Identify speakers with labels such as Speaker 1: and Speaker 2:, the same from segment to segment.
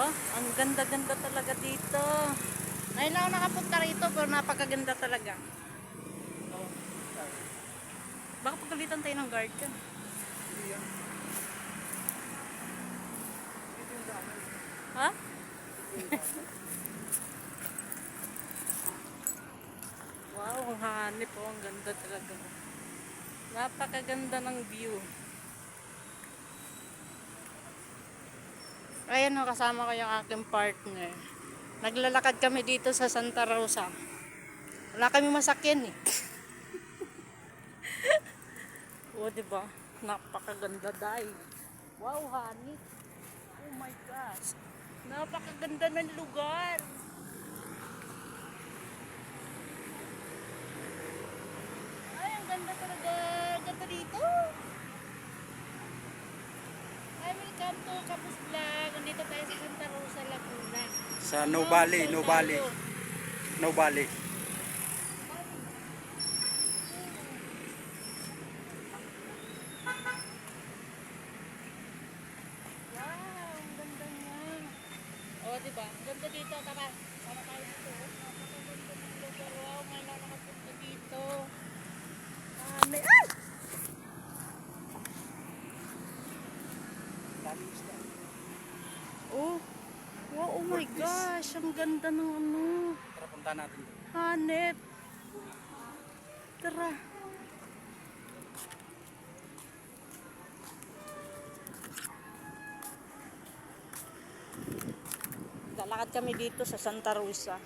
Speaker 1: Oh, ang ganda-ganda talaga dito. Ngayon lang nakapunta rito pero napakaganda talaga. Oh. Baka pagalitan tayo ng guard ka. Ha? wow, ang hanip po. Ang ganda talaga. Napakaganda ng view. Ayan o, kasama ko yung aking partner. Naglalakad kami dito sa Santa Rosa. Wala kami masakyan eh. o, diba? Napakaganda dahil. Wow, honey. Oh my gosh. Napakaganda ng lugar. Ay, ang ganda talaga. Ganda dito. Hi, welcome to Kapus Vlog. Nandito tayo sa Santa Rosa, Laguna.
Speaker 2: Sa No Valley, No Valley, No Valley.
Speaker 1: Wow, ang ganda niya. Oh, di ba? Ang Ganda dito, tara. Tara tayo dito. oh. Napakaganda ng lugar. Wow, may nakakapunta dito. Ah, may... Ay! Oh. Wow, oh my gosh. Ang ganda ng ano.
Speaker 2: Tara punta natin.
Speaker 1: Hanep. Tara. Lalakad kami dito sa Santa Rosa.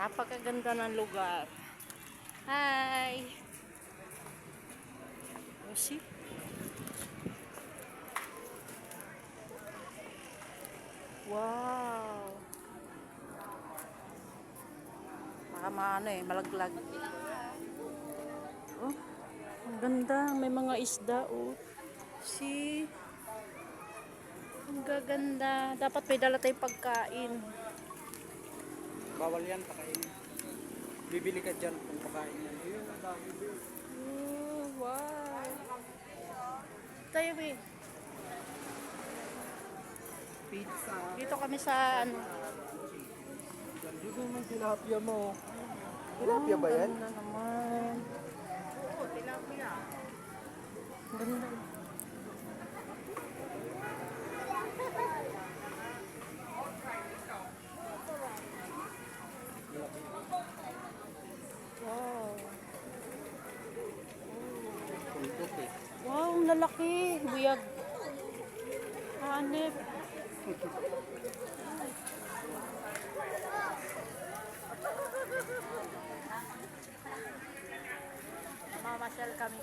Speaker 1: Napakaganda ng lugar. Hi! See? Wow! Baka maano eh, malaglag. Oh, ang ganda. May mga isda, oh. See? Ang gaganda. Dapat may dala tayong pagkain.
Speaker 2: Bawal yan, pakainin. Bibili ka dyan kung pakain yan.
Speaker 1: Oh, wow. Tayo, eh.
Speaker 2: Pizza.
Speaker 1: Dito kami sa, ano,
Speaker 2: Dito naman tilapia mo. Tilapia ba yan?
Speaker 1: ganda naman. Oo, tilapia. Ganda. Wow. Wow, ang lalaki. Buyag. Hanip. Mamasyal kami.